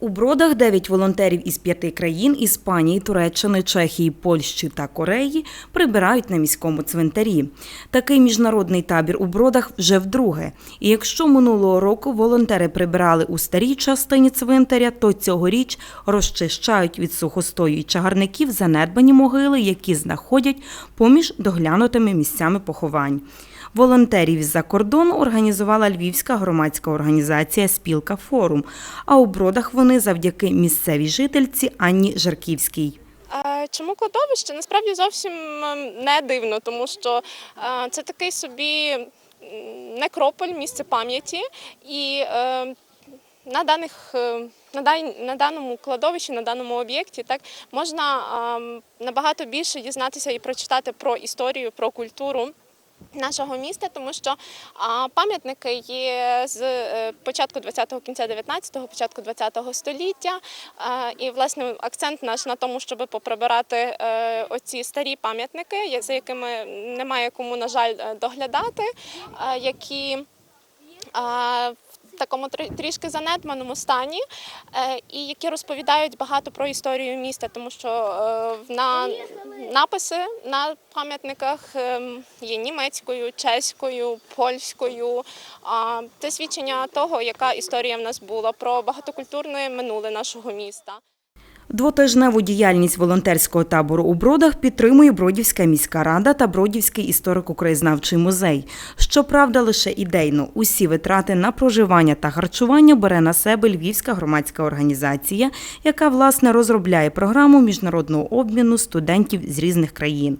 У бродах 9 волонтерів із п'яти країн Іспанії, Туреччини, Чехії, Польщі та Кореї прибирають на міському цвинтарі. Такий міжнародний табір у бродах вже вдруге. І якщо минулого року волонтери прибирали у старій частині цвинтаря, то цьогоріч розчищають від сухостою і чагарників занедбані могили, які знаходять поміж доглянутими місцями поховань. Волонтерів з-за кордону організувала львівська громадська організація Спілка Форум. А у бродах вони завдяки місцевій жительці Анні Жарківській. Чому кладовище? Насправді зовсім ем, не дивно, тому що е, це такий собі некрополь, місце пам'яті, і е, на даних. е, на даному кладовищі, на даному об'єкті, так можна ем, набагато більше дізнатися і прочитати про історію, про культуру нашого міста, тому що пам'ятники є з е, початку 20-го, кінця 19-го, початку 20-го століття. І власне акцент наш на тому, щоб поприбирати е, оці старі пам'ятники, за якими немає кому, на жаль, е, доглядати, які такому трі- трішки занедбаному стані, е, і які розповідають багато про історію міста, тому що е, на написи на пам'ятниках ем, є німецькою, чеською, польською. Це свідчення того, яка історія в нас була про багатокультурне минуле нашого міста. Двотижневу діяльність волонтерського табору у Бродах підтримує Бродівська міська рада та Бродівський історико-краєзнавчий музей. Щоправда, лише ідейно усі витрати на проживання та харчування бере на себе Львівська громадська організація, яка власне розробляє програму міжнародного обміну студентів з різних країн.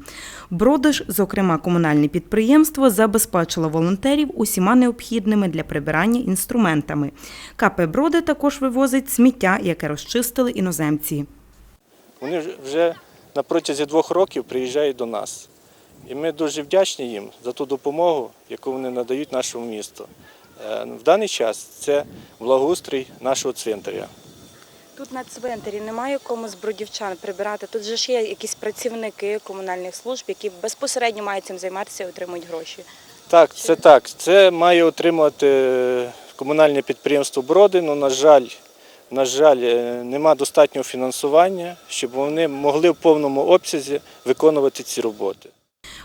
Бродиш, зокрема комунальне підприємство, забезпечило волонтерів усіма необхідними для прибирання інструментами. КП Броди також вивозить сміття, яке розчистили іноземці. Вони вже- на протязі двох років приїжджають до нас. І ми дуже вдячні їм за ту допомогу, яку вони надають нашому місту. Е, В даний час це благоустрій нашого цвинтаря. Тут на цвинтарі немає кому з бродівчан прибирати. Тут же ж є якісь працівники комунальних служб, які безпосередньо мають цим займатися і отримують гроші. Так, це так. Це має отримувати е, комунальне підприємство Броди, але, на жаль, на жаль, е, нема достатнього фінансування, щоб вони могли в повному обсязі виконувати ці роботи.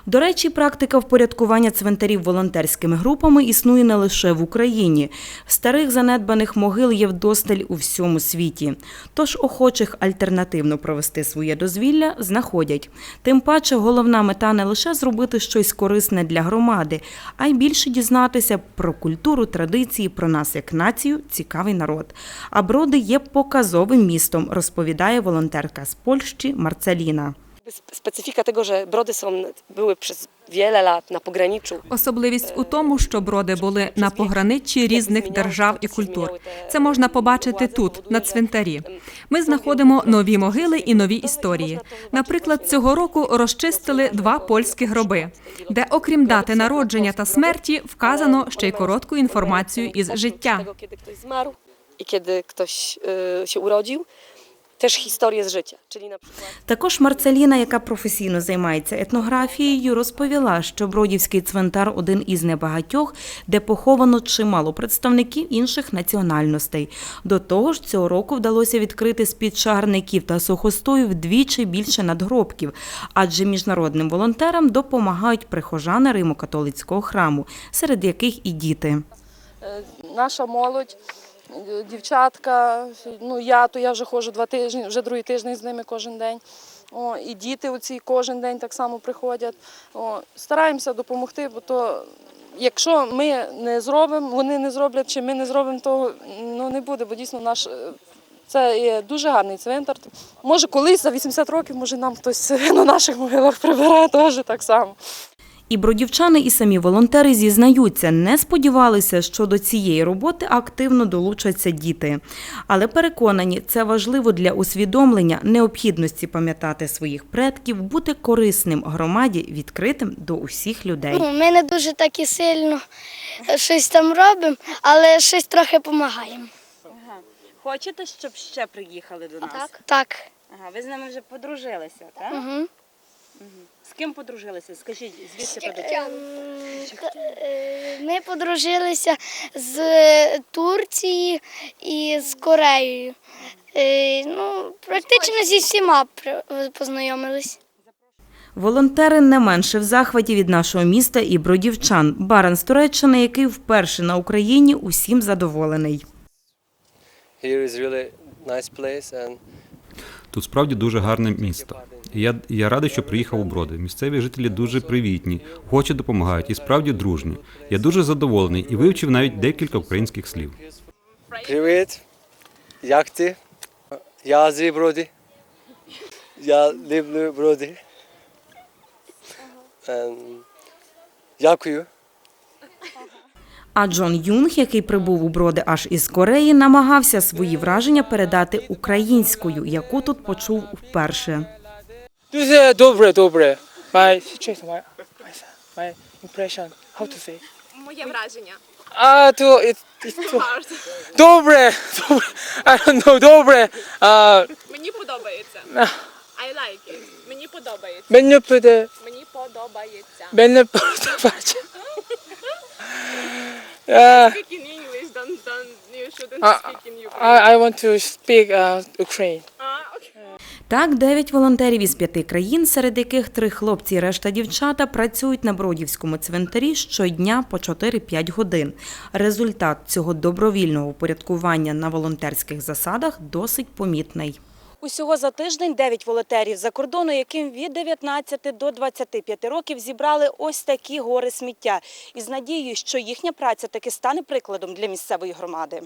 До речі, практика впорядкування цвинтарів волонтерськими групами існує не лише в Україні. Старих занедбаних могил є вдосталь у всьому світі. Тож охочих альтернативно провести своє дозвілля знаходять. Тим паче головна мета не лише зробити щось корисне для громади, а й більше дізнатися про культуру, традиції, про нас як націю, цікавий народ. А броди є показовим містом, розповідає волонтерка з Польщі Марцеліна. Specyfika tego, że brody są, były przez wiele lat na pograniczu. Особливість у тому, що броди були на пограниччі різних держав і культур. Це можна побачити тут, на цвинтарі. Ми знаходимо нові могили і нові історії. Наприклад, цього року розчистили два польські гроби, де, окрім дати народження та смерті, вказано ще й коротку інформацію із життя. Tego, kiedy ktoś zmarł i kiedy ktoś y, Też historię z życia, czyli na Також Марцеліна, яка професійно займається етнографією, розповіла, що Бродівський цвинтар один із небагатьох, де поховано чимало представників інших національностей. До того ж, цього року вдалося відкрити з-під чагарників та сухостою вдвічі більше надгробків, адже міжнародним волонтерам допомагають прихожани Римо-католицького храму, серед яких і діти. Е, наша молодь, дівчатка, ну я, то я вже ходжу два тижні, вже другий тиждень з ними кожен день. О, і діти оці кожен день так само приходять. О, стараємося допомогти, бо то якщо ми не зробимо, вони не зроблять, чи ми не зробимо, то ну, не буде, бо дійсно наш. е, Це є дуже гарний цвинтар. Може, колись за 80 років, може нам хтось на наших могилах прибере теж так само. І бродівчани, і самі волонтери зізнаються, не сподівалися, що до цієї роботи активно долучаться діти. Але переконані, це важливо для усвідомлення необхідності пам'ятати своїх предків, бути корисним громаді, відкритим до усіх людей. Ну, Ми не дуже так і сильно щось там робимо, але щось трохи допомагаємо. Хочете, щоб ще приїхали до нас? Так. Так. Ага, ви з ними вже подружилися, так? Угу. З ким подружилися? Скажіть, звідси подружилися? Ем, е, Ми подружилися з Турції і з Кореєю. Е, Ну, практично зі всіма познайомились. Волонтери не менше в захваті від нашого міста і бродівчан. Баран з Туреччини, який вперше на Україні, усім задоволений. Тут справді дуже гарне місто. Я, я радий, що приїхав у Броди. Місцеві жителі дуже привітні, охоче допомагають і справді дружні. Я дуже задоволений і вивчив навіть декілька українських слів. Привіт. Як ти? Я зі Броді. Я люблю Броді. Ем, Дякую. А Джон Юнг, який прибув у Броди аж із Кореї, намагався свої враження передати українською, яку тут почув вперше. Дуже добре, добре. My situation, my, my, my impression, how to say. Моє враження. А, то, it, it, то. Hard. Добре, добре. I don't know, добре. А, Мені подобається. I like it. Мені подобається. мені буде, Мені подобається. мені подобається. Uh, Speak in English, don't, don't, you shouldn't I, speak in Ukraine. I, I want to speak uh, Ukraine. Так, дев'ять волонтерів із п'яти країн, серед яких три хлопці і решта дівчата, працюють на Бродівському цвинтарі щодня по 4-5 годин. Результат цього добровільного упорядкування на волонтерських засадах досить помітний. Усього за тиждень 9 волонтерів за кордону, яким від 19 до 25 років зібрали ось такі гори сміття. Із надією, що їхня праця таки стане прикладом для місцевої громади.